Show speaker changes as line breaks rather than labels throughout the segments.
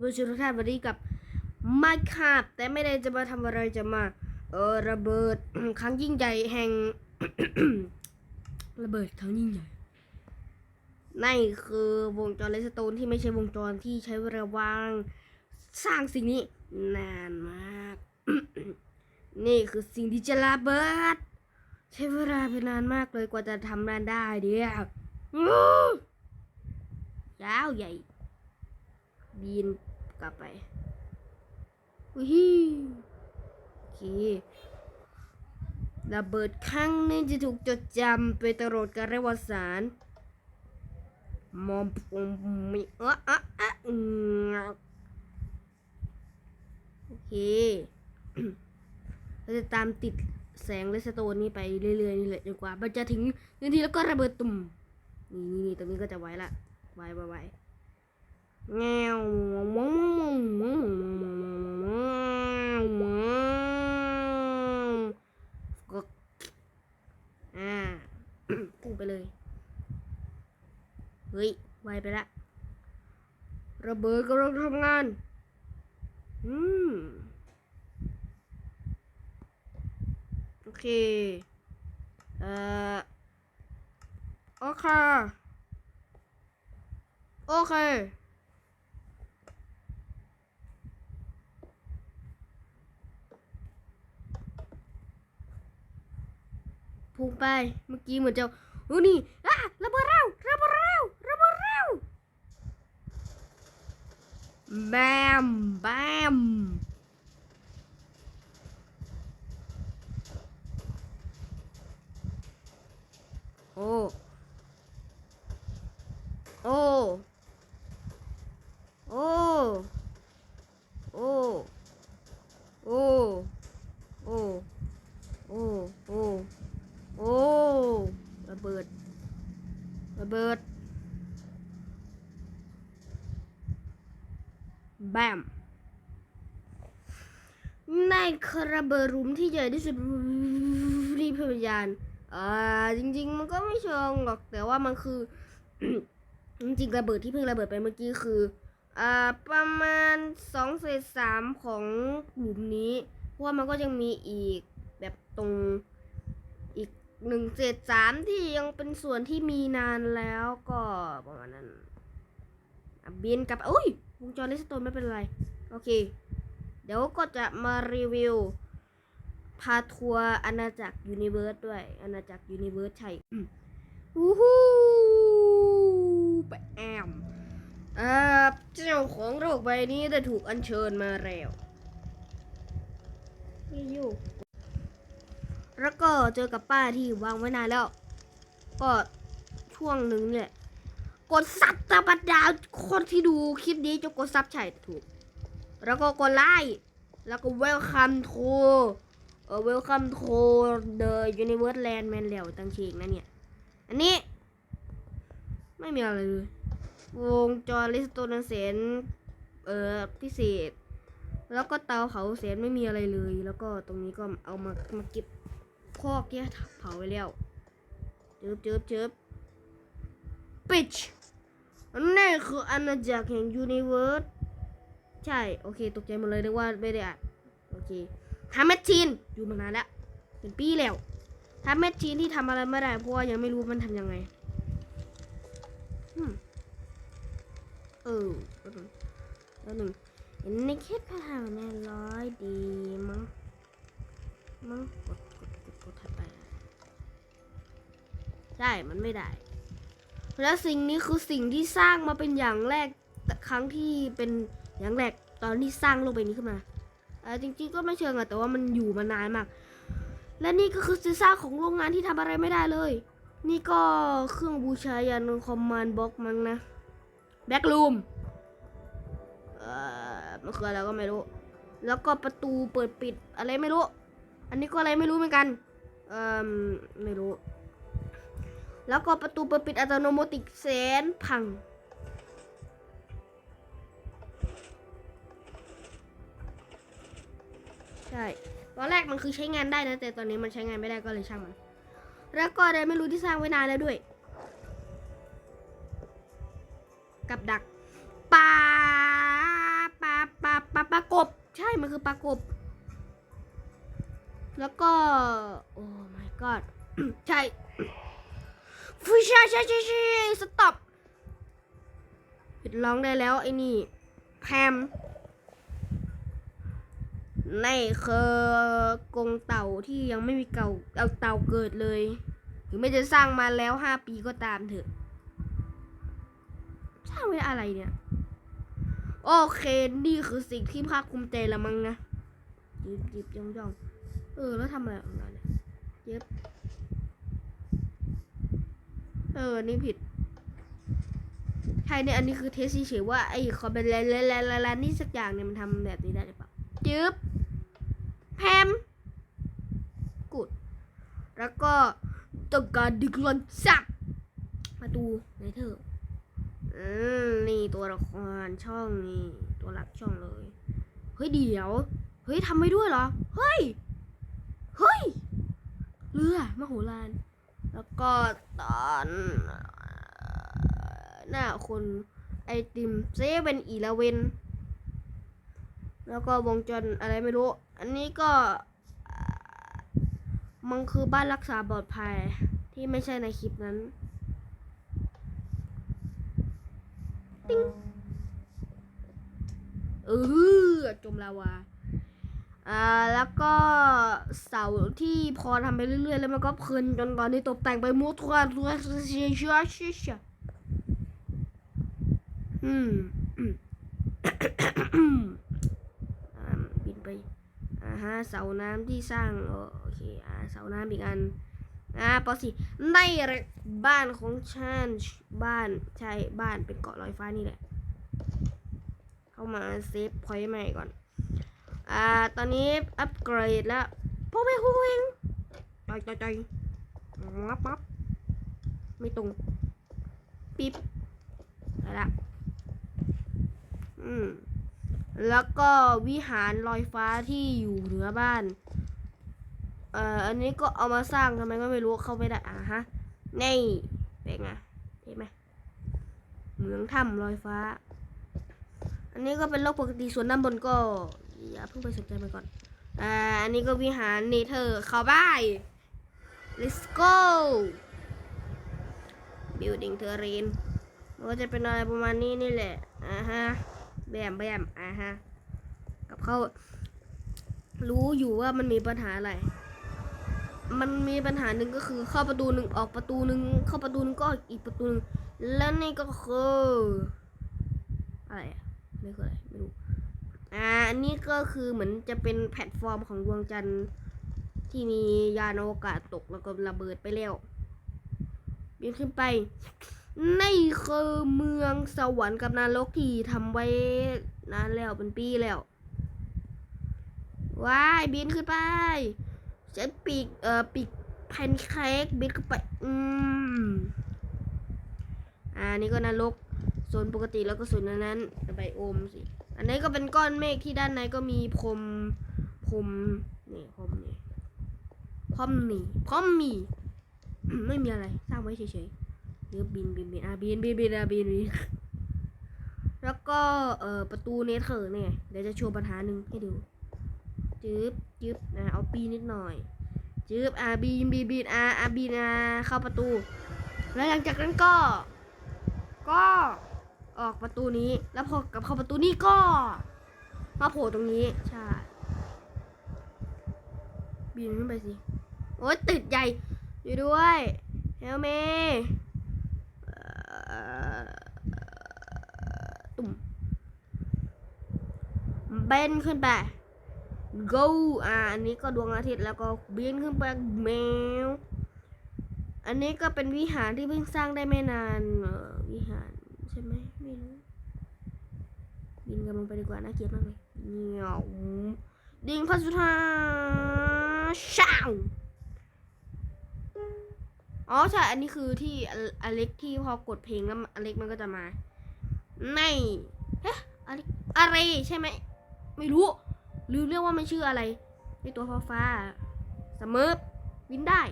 ผู้ชมทุกท่านวันนี้กับมาคาบแต่ไม่ได้จะมาทำอะไรจะมาเออระเบิดครั้งยิ่งใหญ่แห่ง ระเบิดครั้งยิ่งใหญ่นั่นคือวงจรเลสโตนที่ไม่ใช่วงจรที่ใช้เวลาวางสร้างสิ่งนี้นานมาก นี่คือสิ่งที่จะระเบิด ใช้เวลาไปนานมากเลยกว่าจะทำมันได้เดียวยาวใหญ่ บินกลับไปอุ้ยโอเคระเบิดครั้งนี้จะถูกจดจำไปตลอดกาลวสารมอมปุมมีเอะอะอะอืมโอเคเราจะตามติดแสงเลสโตนนี้ไปเรื่อยๆนี่แหละจนกว่า มันจะถึงนาทีแล้วก็ระเบิดตุ่มนี่นี่นี่ตรงนี้ก็จะไว้ละไว้ไว้ไว้ แงวมองมองมองมองมองก็อ่าพุ่งไปเลย เฮ้ย ไวไปละ ระเบิดกำลังทำงาน อืม โอเค เอ่อ โอเค โอเค พุ่งไป เมื่อกี้เหมือนจะโอ้นี่อะระเบิดเร็วระเบิดเร็วระเบิดเร็วแบมแบมโอ้โอ้โอ้โอ้โอ้โอ้โอ้ อ้โอ้ระเบิดระเบิดแบมในคาราเบอร์รูมที่ใหญ่ที่สุดรีพยานอ่าจริง ๆ มันก็ไม่เชิงหรอกแต่ว่ามันคือ จริงๆระเบิดที่เพิ่งระเบิดไปเมื่อกี้คืออ่าประมาณสองเศษสามของหลุมนี้เพราะว่ามันก็ยังมีอีกแบบตรง หนึ่งเศษสามที่ยังเป็นส่วนที่มีนานแล้วก็ประมาณนั้นบินกลับอุ้ยวงจรเลสโตนไม่เป็นไร โอเค เดี๋ยวก็จะมารีวิว พาทัวร์อาณาจักรยูนิเวิร์สด้วยอาณาจักรยูนิเวิร์สใช่อืมวู้ฮู้ไปแอมเอ่อเจ้าของโลกใบนี้ได้ถูกอัญเชิญมาแล้วนี่อยู่ แล้วก็เจอกับป้าที่วางไว้นานแล้ว ก็ช่วงหนึ่งเนี่ย กดซับตาบัดดาวคนที่ดูคลิปนี้จะกดซับใช่ถูก แล้วก็กดไลค์แล้วก็ welcome to เออ welcome to the universe land แมนแล้วตั้งเชงนะเนี่ย อันนี้ ไม่มีอะไรเลย วงจรลิสโตนเซนเออพิเศษ แล้วก็เตาเผาเศษไม่มีอะไรเลย แล้วก็ตรงนี้ก็เอามามาเก็บ พอกเกี้ยเผาไว้แล้วเจิบเจิบเจิบปิชนี่คืออาณาจักรแห่งยูนิเวิร์สใช่ โอเค ตกใจหมดเลยนึกว่าไม่ได้อ่านโอเคทำแมชชีนอยู่มานานแล้ว เป็นปีแล้วทำแมชชีนที่ทำอะไรไม่ได้ เพราะว่ายังไม่รู้มันทำยังไงเออแป๊บนึงแป๊บนึงเห็นในแค่ผ่านแน่ร้อยดีมั้งมั้งกด ใช่มันไม่ได้ แล้วสิ่งนี้คือสิ่งที่สร้างมาเป็นอย่างแรกแครั้งที่เป็นอย่างแรกตอนที่สร้างโลกใบนี้ขึ้นมาเออจริงๆก็ไม่เชิงอะแต่ว่ามันอยู่มานานมาก และนี่ก็คือสิ่งสร้างของโรงงานที่ทำอะไรไม่ได้เลย นี่ก็เครื่องบูชายันคอมมานด์บล็อกมั้งนะแบ็กลูมเอ่อมันคืออะไรก็ไม่รู้ แล้วก็ประตูเปิดปิดอะไรไม่รู้ อันนี้ก็อะไรไม่รู้เหมือนกัน เอ่อไม่รู้ แล้วก็ประตูเปิดปิดอัตโนมัติแสนพัง ใช่ ตอนแรกมันคือใช้งานได้นะ แต่ตอนนี้มันใช้งานไม่ได้ก็เลยช่างมัน แล้วก็อะไรไม่รู้ที่สร้างไว้นานแล้วด้วย กับดักปลาบากบ ใช่ มันคือปลากบ แล้วก็ โอ้ my god ใช่ ฟูชาใช่ใช่ใช่สต็อปหยุดร้องได้แล้วไอ้นี่แพมในคือกรงเต่าที่ยังไม่มีเก่าเอาเต่าเกิดเลย ถึงไม่จะสร้างมาแล้วห้าปีก็ตามเถอะ สร้างไว้อะไรเนี่ย โอเคนี่คือสิ่งที่ภาคภูมิใจละมั้งนะหยิบหยิบย่องย่องเออ แล้วทำอะไรของเราเนี่ยเย็บ เออ นี่ผิด ใช่เนี่ย อันนี้คือเทสเฉยว่าไอ้คอมเป็นแลนแลนแลนนี่สักอย่างเนี่ยมันทำแบบนี้ได้หรือเปล่าจึ๊บแพมกุด แล้วก็ต้องการดึกลอนสับมาดูในเธอะอืมนี่ตัวละครช่องนี่ตัวหลักช่องเลย เฮ้ยเดี๋ยว เฮ้ยทำไม่ด้วยเหรอ เฮ้ย เฮ้ย เรือมโหฬาร แล้วก็ตอนหน้าคนไอติมเซเว่นอีเลเวนแล้วก็วงจรอะไรไม่รู้ อันนี้ก็มันคือบ้านรักษาปลอดภัยที่ไม่ใช่ในคลิปนั้นติ้งเออจมลาวา อ่าแล้วก็เสาที่พอทำไปเรื่อยๆ แล้วมันก็เพลินจนตอนนี้ตกแต่งไปมุทัวทัวเชียเชียเชียเชียอืมอืมอ่าบินไปอ่าฮะเสาน้ำที่สร้างโอเคอ่าเสาน้ำอีกอันอ่าปอสิในบ้านของฉันบ้านใช่บ้านเป็นเกาะลอยฟ้านี่แหละ เข้ามาเซฟพอยต์ใหม่ก่อน อ่า ตอนนี้อัปเกรดแล้วพวกไปคุยงจอยจอยจอยงับงับไม่ตรง ปิ๊บไปละอืม แล้วก็วิหารลอยฟ้าที่อยู่เหนือบ้าน เอ่อ อันนี้ก็เอามาสร้างทำไมก็ไม่รู้เข้าไม่ได้อะฮะ นี่เป็นไงเห็นไหมเหมืองถ้ำลอยฟ้า อันนี้ก็เป็นโลกปกติส่วนด้านบนก็ อย่าเพิ่งไปสนใจมันก่อนอ่าอันนี้ก็วิหารเนเธอร์เขาบ้าย let's go building terrain มันก็จะเป็นอะไรประมาณนี้นี่แหละอ่าฮะแบมแบมอ่าฮะกับเขารู้อยู่ว่ามันมีปัญหาอะไร มันมีปัญหาหนึ่งก็คือเข้าประตูหนึ่งออกประตูหนึ่งเข้าประตูหนึ่งก็อีกประตูหนึ่งและนี่ก็คืออะไรอะนี่คืออะไรไม่รู้ อ่าอันนี้ก็คือเหมือนจะเป็นแพลตฟอร์มของดวงจันทร์ที่มียานอวกาศตกแล้วก็ระเบิดไปแล้วบินขึ้นไปนี่คือเมืองสวรรค์กับนรกที่ทำไว้นานแล้วเป็นปีแล้วว้ายบินขึ้นไปใช้ปีกเอ่อปีกแพนเค้กบินขึ้นไปอืมอ่านี่ก็นรกโซนปกติแล้วก็โซนนั้นนั้นไบโอมสิ อันนี้ก็เป็นก้อนเมฆที่ด้านในก็มีพรมพรมนี่พรมนี่พรมนี่พรมมีไม่มีอะไรสร้างไว้เฉยๆเดี๋ยวบินบินบินอะบินบินบินอะบินบินแล้วก็เอ่อประตูเนเธอร์เนี่ยเดี๋ยวจะโชว์ปัญหาหนึ่งให้ดูจึ๊บจึ๊บนะเอาปีนิดหน่อยจึ๊บอะบินบินบินอะอะบินอะเข้าประตู แล้วหลังจากนั้นก็ ก็ ออกประตูนี้ แล้วพอกลับเข้าประตูนี้ก็ มาโผล่ตรงนี้ ใช่ บินขึ้นไปสิ โอ๊ยติดใหญ่ อยู่ด้วยเฮลเมตุ่มเบนขึ้นไป go อ่าอันนี้ก็ดวงอาทิตย์แล้วก็บินขึ้นไปแมว อันนี้ก็เป็นวิหารที่เพิ่งสร้างได้ไม่นานวิหารใช่ไหม ไม่รู้บินกันลงไปดีกว่าน่าเกลียดมากเลยเหนียวดิงพัสุธาช่างอ๋อใช่ อันนี้คือที่อเล็กที่พอกดเพลงแล้วอเล็กมันก็จะมาไม่เฮ้อเล็กอะไรใช่ไหม ไม่รู้ ลืมเรียกว่ามันชื่ออะไรไอตัวฟ้าฟ้าๆเสมอบินได้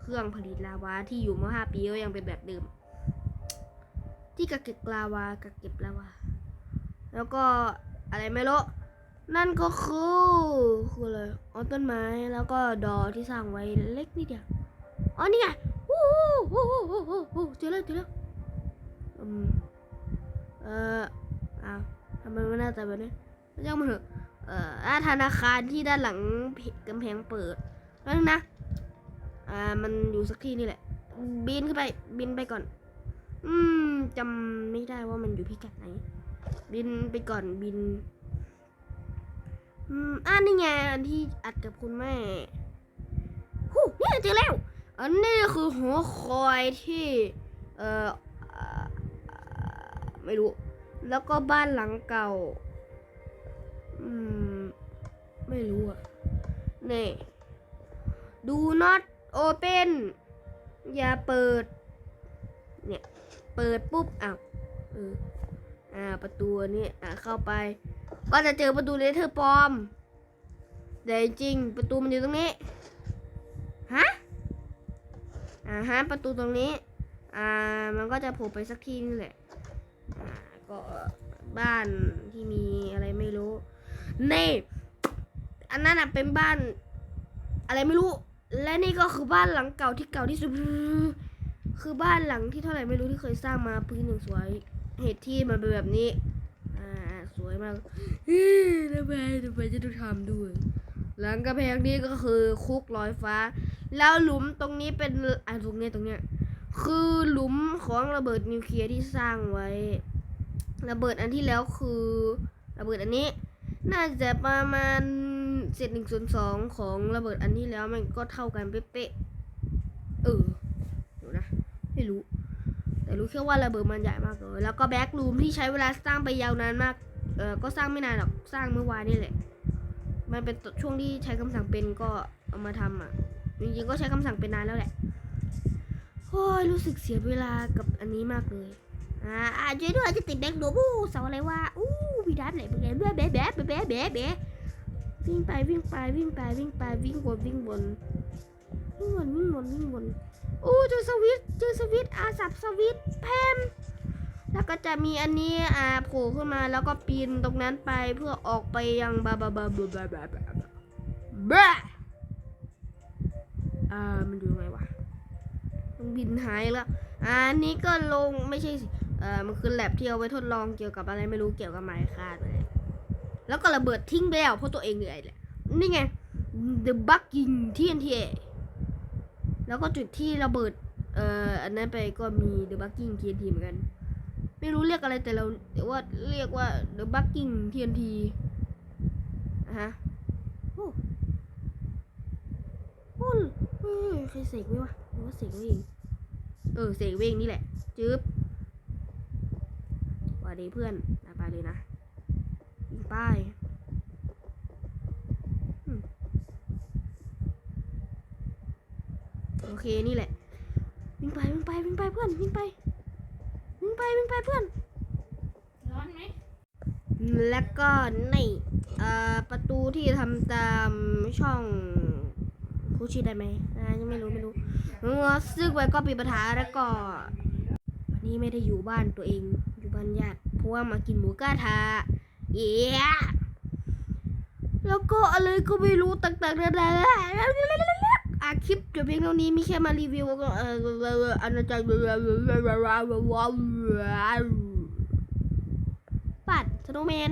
เครื่องผลิตลาวาที่อยู่มาห้าปีก็ยังเป็นแบบเดิม ที่กักเก็บลาวากักเก็บลาวา แล้วก็อะไรไม่รู้นั่นก็คือคืออะไรอ๋อต้นไม้แล้วก็ดอที่สร้างไว้เล็กนิดเดียวอ๋อนี่ไงโอ้โหโอ้โหโอ้โหโอ้เจอแล้วเจอแล้วอืมเอ่ออ้าวทำไมไม่น่าจะแบบนี้ไม่ช่างมันเถอะเอ่อธนาคารที่ด้านหลังกำแพงเปิดแล้วนึงนะอ่ามันอยู่สักที่นี่แหละ บินขึ้นไปบินไปก่อน อืมจำไม่ได้ว่ามันอยู่พิกัดไหน บินไปก่อนบิน อืมอ่านี่ไงอันที่อัดกับคุณแม่หูเนี่ยเจอแล้ว อันนี้คือหอคอยที่ เอ่อไม่รู้ แล้วก็บ้านหลังเก่า อืม ไม่รู้อะนี่ do not open อย่าเปิด เนี่ย เปิดปุ๊บอ้าวเออ อ่าประตูนี้อ่าเข้าไป ก็จะเจอประตูเลเทอร์ปลอม แต่จริงประตูมันอยู่ตรงนี้ฮะอ่าฮะประตูตรงนี้ อ่ามันก็จะโผล่ไปสักที่นี่แหละอ่าก็บ้านที่มีอะไรไม่รู้นี่อันนั้นอะเป็นบ้าน อะไรไม่รู้ และนี่ก็คือบ้านหลังเก่าที่เก่าที่สุด คือบ้านหลังที่เท่าไหร่ไม่รู้ที่เคยสร้างมาพื้นอย่างสวย เหตุที่มันเป็นแบบนี้ อ่า สวยมากทำไมทำไมจะต้องทำด้วย หลังกระแพงนี้ก็คือคุกลอยฟ้า แล้วหลุมตรงนี้เป็นอ่าตรงเนี้ยตรงเนี้ย คือหลุมของระเบิดนิวเคลียร์ที่สร้างไว้ ระเบิดอันที่แล้วคือระเบิดอันนี้ น่าจะประมาณเศษหนึ่งส่วนสองของระเบิดอันที่แล้วมันก็เท่ากันเป๊ะๆ เออดี๋ยวนะ ไม่รู้ แต่รู้แค่ว่าระเบิดมันใหญ่มากเลย แล้วก็แบ็กรูมที่ใช้เวลาสร้างไปยาวนานมาก เออก็สร้างไม่นานหรอก สร้างเมื่อวานนี่แหละ มันเป็นช่วงที่ใช้คำสั่งเป็นก็เอามาทำอะ จริงๆก็ใช้คำสั่งเป็นนานแล้วแหละโอ้ยรู้สึกเสียเวลากับอันนี้มากเลย อ่าอาช่วยด้วยจะติดแบ็กรูมอู้เสาอะไรวะ อู้พี่ดับไหนเป็นไงแบ๊ะแบ๊ะแบ๊ะแบ๊ะแบ๊ะแบ๊ะวิ่งไปวิ่งไปวิ่งไปวิ่งไปวิ่งวนวิ่งวนวิ่งวนวิ่งวนวิ่งวน อู้เจอสวิตเจอสวิตอาสับสวิตช์แพมแล้วก็จะมีอันนี้อ่าโผล่ขึ้นมาแล้วก็ปีนตรงนั้นไปเพื่อออกไปยังบาบาบาบาบาบาบาบาอ่ามันอยู่ตรงวะมันบินหายแล้วอันนี้ก็ลงไม่ใช่สิเออมันคือแลบที่เอาไว้ทดลองเกี่ยวกับอะไรไม่รู้เกี่ยวกับไม้คาดเลยแล้วก็ระเบิดทิ้งไปแล้วเพราะตัวเองเหนื่อยแหละนี่ไง The Bugging TNT แล้วก็จุดที่ระเบิดเอ่ออันนั้นไปก็มี The Bugging TNT เหมือนกัน ไม่รู้เรียกอะไรแต่เราแต่ว่าเรียกว่า The Bugging TNT อะฮะโอ้โอ้เฮ้ยใครเสกไว้วะหรือว่าเสกไว้เองเออเสกเวงนี่แหละจึ๊บสวัสดีเพื่อนนะไปเลยนะยิงป้ายอืม โอเคนี่แหละ วิ่งไปวิ่งไปวิ่งไปเพื่อนวิ่งไปวิ่งไปวิ่งไปเพื่อน
ร้อนไหม
แล้วก็นี่เอ่อประตูที่ทำตามช่องพูดชื่อได้ไหมอ่ายังไม่รู้ไม่รู้เออซึ่งไว้ก็ปีปัญหาแล้วก็วันนี้ไม่ได้อยู่บ้านตัวเอง อยู่บ้านญาติเพราะว่ามากินหมูกระทะเย้แล้วก็อะไรก็ไม่รู้ต่างๆนานา อาคลิปจบเพียงเท่านี้มีแค่มารีวิวก็เอออาณาจักรปัดสโนว์แมน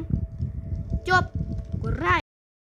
จบกดไล